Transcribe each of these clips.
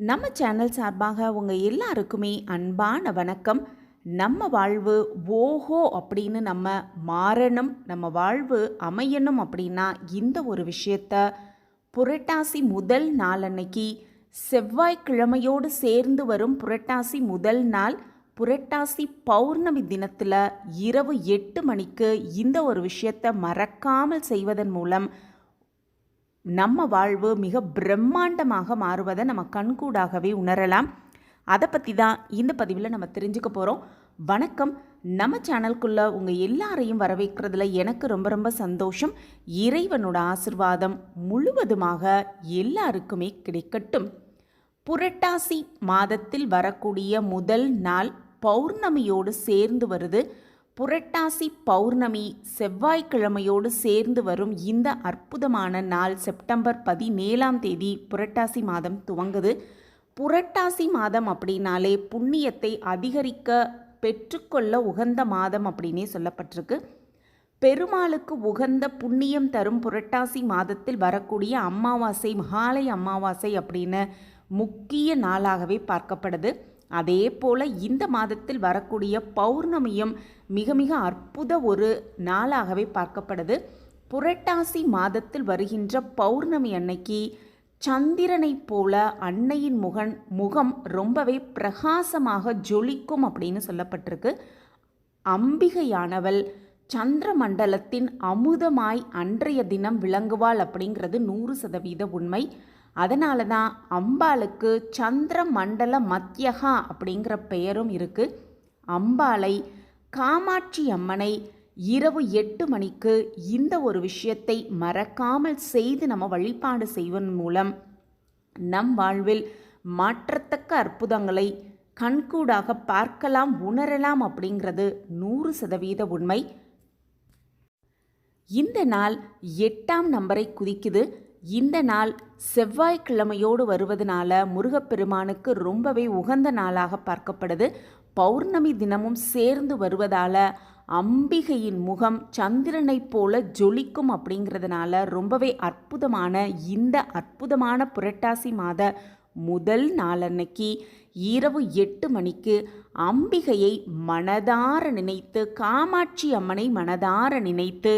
நம்ம சேனல் சார்பாக உங்கள் எல்லாருக்குமே அன்பான வணக்கம். நம்ம வாழ்வு ஓஹோ அப்படின்னு நம்ம மாறணும் நம்ம வாழ்வு அமையணும் அப்படின்னா இந்த ஒரு விஷயத்த புரட்டாசி முதல் நாள் அன்னைக்கு செவ்வாய்க்கிழமையோடு சேர்ந்து வரும் புரட்டாசி முதல் நாள் புரட்டாசி பௌர்ணமி தினத்தில் இரவு எட்டு மணிக்கு இந்த ஒரு விஷயத்தை மறக்காமல் செய்வதன் மூலம் நம்ம வாழ்வு மிக பிரம்மாண்டமாக மாறுவதை நம்ம கண்கூடாகவே உணரலாம். அதை பற்றி தான் இந்த பதிவில் நம்ம தெரிஞ்சுக்க போகிறோம் வணக்கம். நம்ம சேனல்குள்ளே உங்கள் எல்லாரையும் வரவேற்கிறதுல எனக்கு ரொம்ப ரொம்ப சந்தோஷம். இறைவனோட ஆசிர்வாதம் முழுவதுமாக எல்லாருக்குமே கிடைக்கட்டும். புரட்டாசி மாதத்தில் வரக்கூடிய முதல் நாள் பௌர்ணமியோடு சேர்ந்து வருது. புரட்டாசி பௌர்ணமி செவ்வாய்க்கிழமையோடு சேர்ந்து வரும் இந்த அற்புதமான நாள் செப்டம்பர் பதினேழாம் தேதி புரட்டாசி மாதம் துவங்குது. புரட்டாசி மாதம் அப்படின்னாலே புண்ணியத்தை அதிகரிக்க பெற்றுக்கொள்ள உகந்த மாதம் அப்படின்னே சொல்லப்பட்டிருக்கு. பெருமாளுக்கு உகந்த புண்ணியம் தரும் புரட்டாசி மாதத்தில் வரக்கூடிய அமாவாசை மகாலய அமாவாசை அப்படின்னு முக்கிய நாளாகவே பார்க்கப்படுது. அதே போல் இந்த மாதத்தில் வரக்கூடிய பௌர்ணமியும் மிக மிக அற்புத ஒரு நாளாகவே பார்க்கப்படுது. புரட்டாசி மாதத்தில் வருகின்ற பௌர்ணமி அன்னைக்கு சந்திரனைப் போல அன்னையின் முகன் முகம் ரொம்பவே பிரகாசமாக ஜொலிக்கும் அப்படின்னு சொல்லப்பட்டிருக்கு. அம்பிகையானவள் சந்திர மண்டலத்தின் அமுதமாய் அன்றைய தினம் விளங்குவாள் அப்படிங்கிறது நூறு சதவீத உண்மை. அதனால தான் அம்பாளுக்கு சந்திர மண்டல மத்தியகா அப்படிங்கிற பெயரும் இருக்குது அம்பாளை காமாட்சி அம்மனை இரவு எட்டு மணிக்கு இந்த ஒரு விஷயத்தை மறக்காமல் செய்து நம்ம வழிபாடு செய்வதன் மூலம் நம் வாழ்வில் மாற்றத்தக்க அற்புதங்களை கண்கூடாக பார்க்கலாம் உணரலாம் அப்படிங்கிறது நூறு சதவீத உண்மை. இந்த நாள் எட்டாம் நம்பரை குதிக்குது. இந்த நாள் செவ்வாய்க்கிழமையோடு வருவதனால முருகப்பெருமானுக்கு ரொம்பவே உகந்த நாளாக பார்க்கப்படுது. பௌர்ணமி தினமும் சேர்ந்து வருவதால அம்பிகையின் முகம் சந்திரனைப் போல ஜொலிக்கும் அப்படிங்கிறதுனால ரொம்பவே அற்புதமான இந்த அற்புதமான புரட்டாசி மாத முதல் நாளன்னைக்கு இரவு எட்டு மணிக்கு அம்பிகையை மனதார நினைத்து காமாட்சி அம்மனை மனதார நினைத்து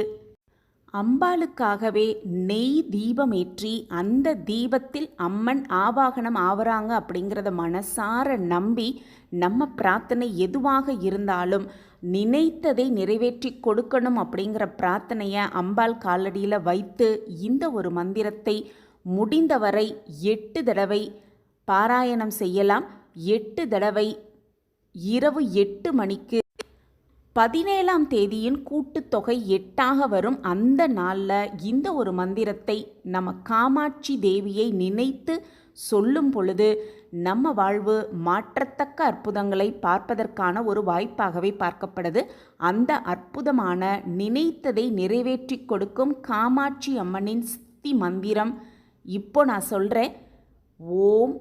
அம்பாளுக்காகவே நெய் தீபமேற்றி அந்த தீபத்தில் அம்மன் ஆவாகனம் ஆவறாங்க அப்படிங்கிறத மனசார நம்பி நம்ம பிரார்த்தனை எதுவாக இருந்தாலும் நினைத்ததை நிறைவேற்றி கொடுக்கணும் அப்படிங்கிற பிரார்த்தனையை அம்பாள் காலடியில் வைத்து இந்த ஒரு மந்திரத்தை முடிந்தவரை எட்டு தடவை பாராயணம் செய்யலாம். எட்டு தடவை இரவு எட்டு மணிக்கு பதினேழாம் தேதியின் கூட்டுத்தொகை எட்டாக வரும் அந்த நாளில் இந்த ஒரு மந்திரத்தை நம்ம காமாட்சி தேவியை நினைத்து சொல்லும் பொழுது நம்ம வாழ்வு மாற்றத்தக்க அற்புதங்களை பார்ப்பதற்கான ஒரு வாய்ப்பாகவே பார்க்கப்படுது. அந்த அற்புதமான நினைத்ததை நிறைவேற்றி கொடுக்கும் காமாட்சி அம்மனின் சித்தி மந்திரம். இப்போ நான் சொல்கிறேன் ஓம்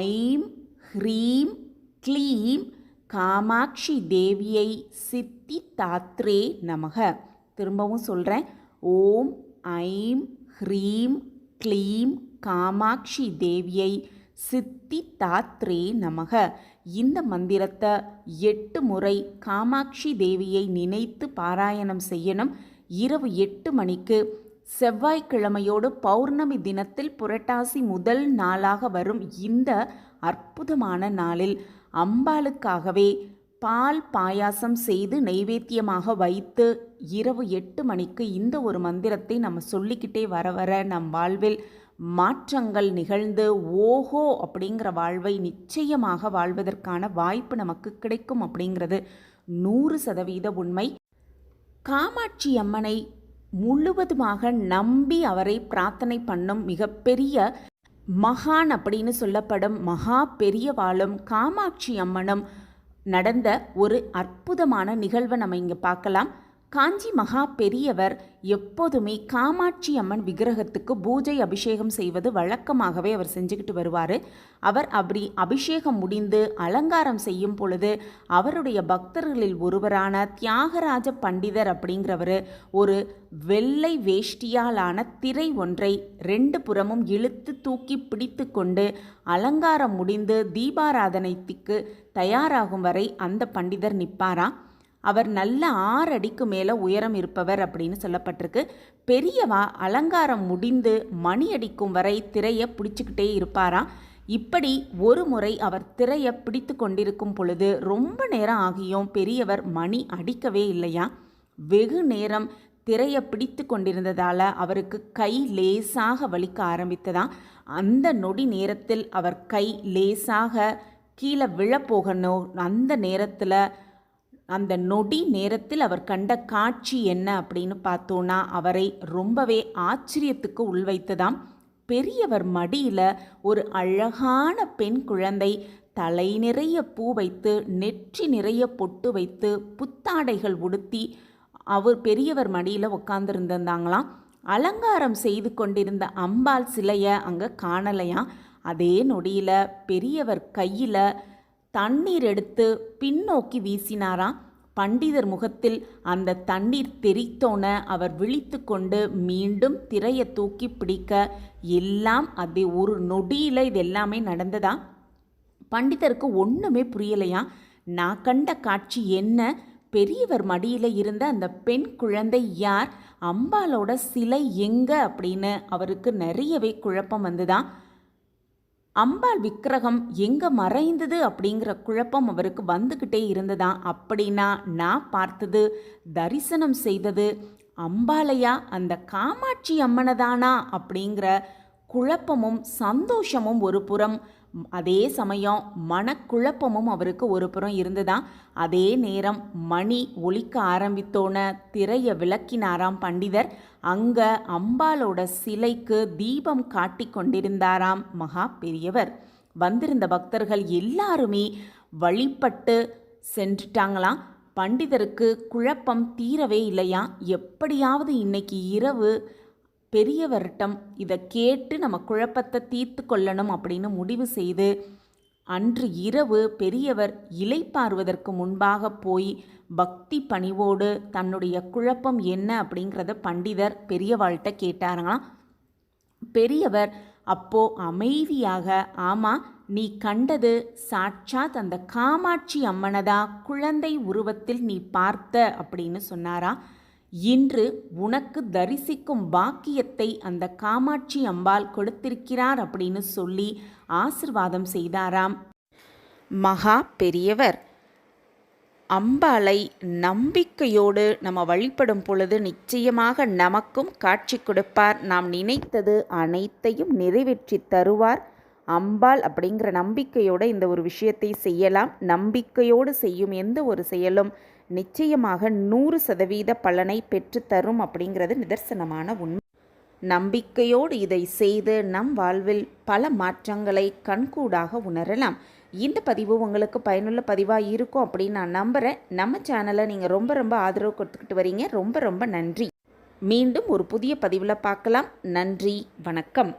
ஐம் ஹ்ரீம் க்ளீம் காமாட்சி தேவியை சித்தி தாத்ரே நமக. திரும்பவும் சொல்கிறேன் ஓம் ஐம் ஹ்ரீம் க்ளீம் காமாட்சி தேவியை சித்தி தாத்ரே நமக. இந்த மந்திரத்தை எட்டு முறை காமாட்சி தேவியை நினைத்து பாராயணம் செய்யணும். இரவு எட்டு மணிக்கு செவ்வாய்க்கிழமையோடு பௌர்ணமி தினத்தில் புரட்டாசி முதல் நாளாக வரும் இந்த அற்புதமான நாளில் அம்பாளுக்காகவே பால் பாயாசம் செய்து நைவேத்தியமாக வைத்து இரவு எட்டு மணிக்கு இந்த ஒரு மந்திரத்தை நம்ம சொல்லிக்கிட்டே வர வர நம் வாழ்வில் மாற்றங்கள் நிகழ்ந்து ஓஹோ அப்படிங்கிற வாழ்வை நிச்சயமாக வாழ்வதற்கான வாய்ப்பு நமக்கு கிடைக்கும் அப்படிங்கிறது நூறு சதவீத உண்மை. காமாட்சி அம்மனை முழுவதுமாக நம்பி அவரை பிரார்த்தனை பண்ணும் மிகப்பெரிய மகான் அப்படின்னு சொல்லப்படும் மகா பெரியவாளும் காமாட்சி அம்மனும் நடந்த ஒரு அற்புதமான நிகழ்வை நம்ம இங்கே பார்க்கலாம். காஞ்சி மகா பெரியவர் எப்போதுமே காமாட்சி அம்மன் விக்கிரகத்துக்கு பூஜை அபிஷேகம் செய்வது வழக்கமாகவே அவர் செஞ்சுக்கிட்டு வருவார். அவர் அப்படி அபிஷேகம் முடிந்து அலங்காரம் செய்யும் பொழுது அவருடைய பக்தர்களில் ஒருவரான தியாகராஜ பண்டிதர் அப்படிங்கிறவர் ஒரு வெள்ளை வேஷ்டியாலான திரை ஒன்றை ரெண்டு புறமும் இழுத்து தூக்கி பிடித்து கொண்டு அலங்காரம் முடிந்து தீபாராதனைக்கு தயாராகும் வரை அந்த பண்டிதர் நிற்பாராம் அவர் நல்ல ஆறு அடிக்கு மேலே உயரம் இருப்பவர் அப்படின்னு சொல்லப்பட்டிருக்கு. பெரியவா அலங்காரம் முடிந்து மணி அடிக்கும் வரை திரையை பிடிச்சிக்கிட்டே இருப்பாராம் இப்படி ஒரு முறை அவர் திரையை பிடித்து கொண்டிருக்கும் பொழுது ரொம்ப நேரம் ஆகியும் பெரியவர் மணி அடிக்கவே இல்லையா? வெகு நேரம் திரையை பிடித்து கொண்டிருந்ததால் அவருக்கு கை லேசாக வலிக்க ஆரம்பித்ததாம் அந்த நொடி நேரத்தில் அவர் கை லேசாக கீழே விழப்போகணும். அந்த நேரத்தில் அந்த நொடி நேரத்தில் அவர் கண்ட காட்சி என்ன அப்படின்னு பார்த்தோன்னா அவரை ரொம்பவே ஆச்சரியத்துக்கு உள்வைத்ததாம் பெரியவர் மடியில் ஒரு அழகான பெண் குழந்தை தலை நிறைய பூ வைத்து நெற்றி நிறைய பொட்டு வைத்து புத்தாடைகள் உடுத்தி அவர் பெரியவர் மடியில் உட்காந்துருந்திருந்தாங்களாம் அலங்காரம் செய்து கொண்டிருந்த அம்பாள் சிலையை அங்கே காணலையாம். அதே நொடியில் பெரியவர் கையில் தண்ணீர் எடுத்து பின்னோக்கி வீசினாராம். பண்டிதர் முகத்தில் அந்த தண்ணீர் தெரித்தோன அவர் விழித்து கொண்டு மீண்டும் திரையை தூக்கி பிடிக்க எல்லாம் அது ஒரு நொடியில் இது எல்லாமே நடந்ததா? பண்டிதருக்கு ஒன்றுமே புரியலையா? நான் கண்ட காட்சி என்ன? பெரியவர் மடியில் இருந்த அந்த பெண் குழந்தை யார்? அம்பாலோட சிலை எங்க? அப்படின்னு அவருக்கு நிறையவே குழப்பம் வந்துதான் அம்பாள் விக்கிரகம் எங்கே மறைந்தது அப்படிங்கிற குழப்பம் அவருக்கு வந்துக்கிட்டே இருந்ததா? அப்படின்னா நான் பார்த்தது தரிசனம் செய்தது அம்பாளையா அந்த காமாட்சி அம்மனதானா? அப்படிங்கிற குழப்பமும் சந்தோஷமும் ஒரு புறம். அதே சமயம் மனக்குழப்பமும் அவருக்கு ஒரு புறம் இருந்துதான். அதே நேரம் மணி ஒலிக்க ஆரம்பித்தோன திரையை விளக்கினாராம் பண்டிதர். அங்க அம்பாலோட சிலைக்கு தீபம் காட்டி கொண்டிருந்தாராம் மகா பெரியவர். வந்திருந்த பக்தர்கள் எல்லாருமே வழிபட்டு சென்றுட்டாங்களாம். பண்டிதருக்கு குழப்பம் தீரவே இல்லையா? எப்படியாவது இன்னைக்கு இரவு பெரியவர்கிட்டம் இதை கேட்டு நம்ம குழப்பத்தை தீர்த்து கொள்ளணும் அப்படின்னு முடிவு செய்து அன்று இரவு பெரியவர் இலைப்பாறுவதற்கு முன்பாக போய் பக்தி பணிவோடு தன்னுடைய குழப்பம் என்ன அப்படிங்கிறத பண்டிதர் பெரியவாள்கிட்ட கேட்டாராம். பெரியவர் அப்போ அமைதியாக ஆமா நீ கண்டது சாட்சாத் அந்த காமாட்சி அம்மனதா? குழந்தை உருவத்தில் நீ பார்த்த? அப்படின்னு சொன்னாரா இன்று உனக்கு தரிசிக்கும் பாக்கியத்தை அந்த காமாட்சி அம்பாள் கொடுத்திருக்கிறார் அப்படின்னு சொல்லி ஆசிர்வாதம் செய்தாராம். மகா பெரியவர் அம்பாளை நம்பிக்கையோடு நம்ம வழிபடும் பொழுது நிச்சயமாக நமக்கும் காட்சி கொடுப்பார். நாம் நினைத்தது அனைத்தையும் நிறைவேற்றி தருவார். அம்பாள் அப்படிங்கிற நம்பிக்கையோடு இந்த ஒரு விஷயத்தை செய்யலாம். நம்பிக்கையோடு செய்யும் எந்த ஒரு செயலும் நிச்சயமாக நூறு சதவீத பலனை பெற்றுத்தரும் அப்படிங்கிறது நிதர்சனமான உண்மை. நம்பிக்கையோடு இதை செய்து நம் வாழ்வில் பல மாற்றங்களை கண்கூடாக உணரலாம். இந்த பதிவு உங்களுக்கு பயனுள்ள பதிவாக இருக்கும் அப்படின்னு நான் நம்புகிறேன் நம்ம சேனலை நீங்கள் ரொம்ப ரொம்ப ஆதரவு கொடுத்துக்கிட்டு வரீங்க. ரொம்ப ரொம்ப நன்றி. மீண்டும் ஒரு புதிய பதிவில் பார்க்கலாம். நன்றி. வணக்கம்.